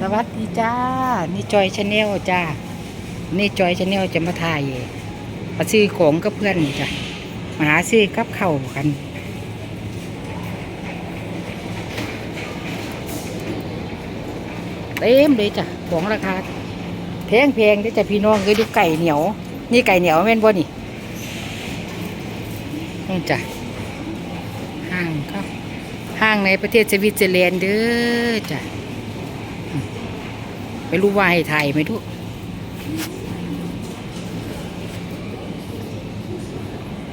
สวัสดีจ้า นี่จอยชาแนลจ้า นี่จอยชาแนลจะมาถ่ายมาซื้อของกับเพื่อนจ้ะ มาหาซื้อกับเข่ากัน เต็มเลยจ้ะ ของราคาแพงแพงๆเด้จ้ะพี่น้องเคยดูไก่เหนียว นี่ไก่เหนียวแม่นบ่นี่นี่จ้ะ ห้างครับห้างในประเทศสวิตเซอร์แลนด์เด้อจ้ะ ไม่รู้ว่าให้ถ่ายไหมทุก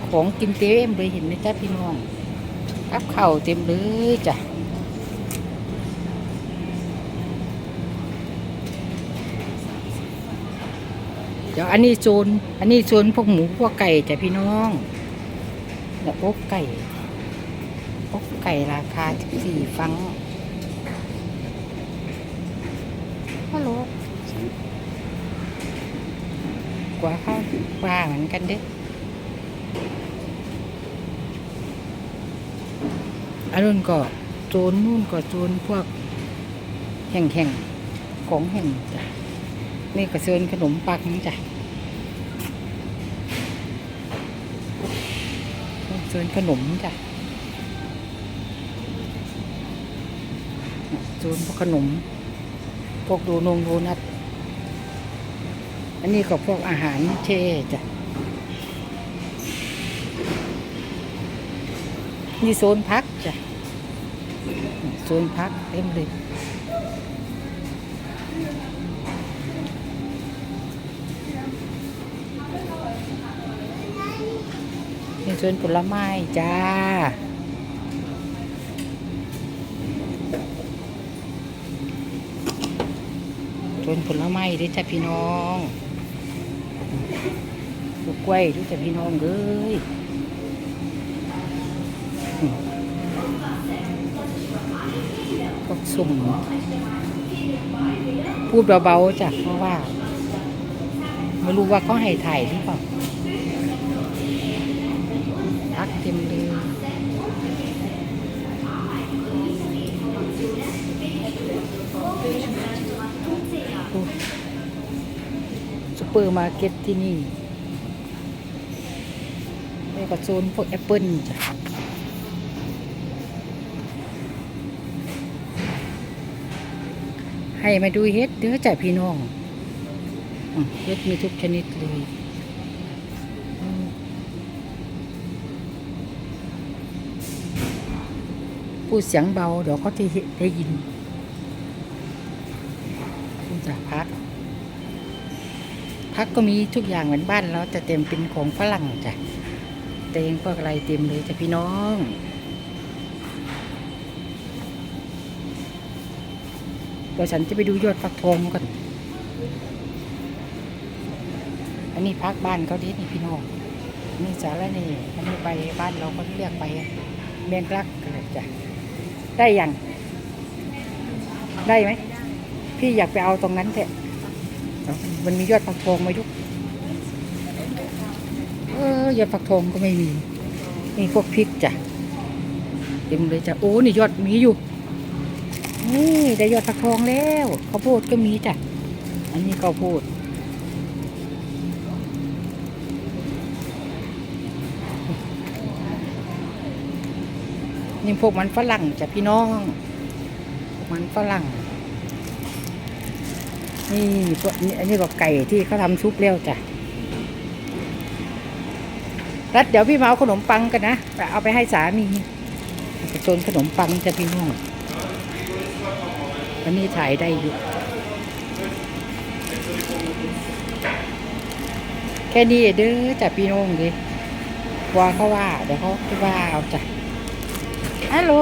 ของกินเต็มเลยเห็นไหมจ้าพี่น้องกับเข้าเต็มเลยจ้ะเดี๋ยวอันนี้โซนอันนี้โซนพวกหมูพวกไก่จ้ะพี่น้องแล้วพวกไก่พวกไก่ราคาสี่ฟังฮัลโหล กว่าข้าวปลาเหมือนกันเด้อันนู้นก็โจนนู่นก็โจนพวกแห่งแห่งของแห่งจ้ะนี่ก็โซนขนมปังจ้ะโซนขนมจ้ะโซนพวกขนมพวกโดนงโดนัท อันนี้ก็พวกอาหารเช่จ้ะนี่โซนพักจ้ะโซนพักเต็มเลยนี่โซนผลไม้จ้าโซนผลไม้ด้วยจ้ะพี่น้อง กล้วยด้วยจ้ะพี่น้องเอ้ยพวกสุ่มพูดเบาๆจ้ะเพราะว่า ไม่รู้ว่าเขาให้ถ่ายหรือเปล่าพักเต็มเลยดูซุปเปอร์มาร์เก็ตที่นี่ ก็โซนพวกแอปเปิลจ้ะให้มาดูเฮ็ดเด้อจ้ะพี่น้องอืมเฮ็ดมีทุกชนิดเลยอืมพูดเสียงเบา เดี๋ยวเขาจะได้ยินคุณจะพัก พักก็มีทุกอย่างเหมือนบ้านเราแต่เต็มเป็นของฝรั่งจ้ะ เตงพวกอะไรเต็มเลยจ้ะพี่น้องเดี๋ยวฉันจะไปดูยอดฟักทองก่อนอันนี้พักบ้านเขาดินี่พี่น้องนี่สาระนี่อันนี้ไปบ้านเราก็เรียกไปแมงลักกันเลยจ้ะได้ยังได้ไหมพี่อยากไปเอาตรงนั้นแท้เอามันมียอดฟักทองไหมยุก ออยอดฟักทองก็ไม่มีนี่พวกพริกจ้ะเต็มเลยจ้ะโอ้นี่ยอดมีอยู่นี่ได้ยอดฟักทองแล้วข้าวโพดก็มีจ้ะอันนี้ข้าวโพดนี่พวกมันฝรั่งจ้ะพี่น้องพวกมันฝรั่ง นี่พวกนี้อันนี้ก็ไก่ที่เขาทำซุปแล้วจ้ะ รัดเดี๋ยวพี่มาเอาขนมปังกันนะเอาไปให้สามีโซนขนมปังจะพี่น้องอันนี้ถ่ายได้อยู่ แค่นี้เด้อจ้ะพี่น้องดิว่าเขาว่า เดี๋ยวเขาคิดว่าเอาจ้ะฮัลโหล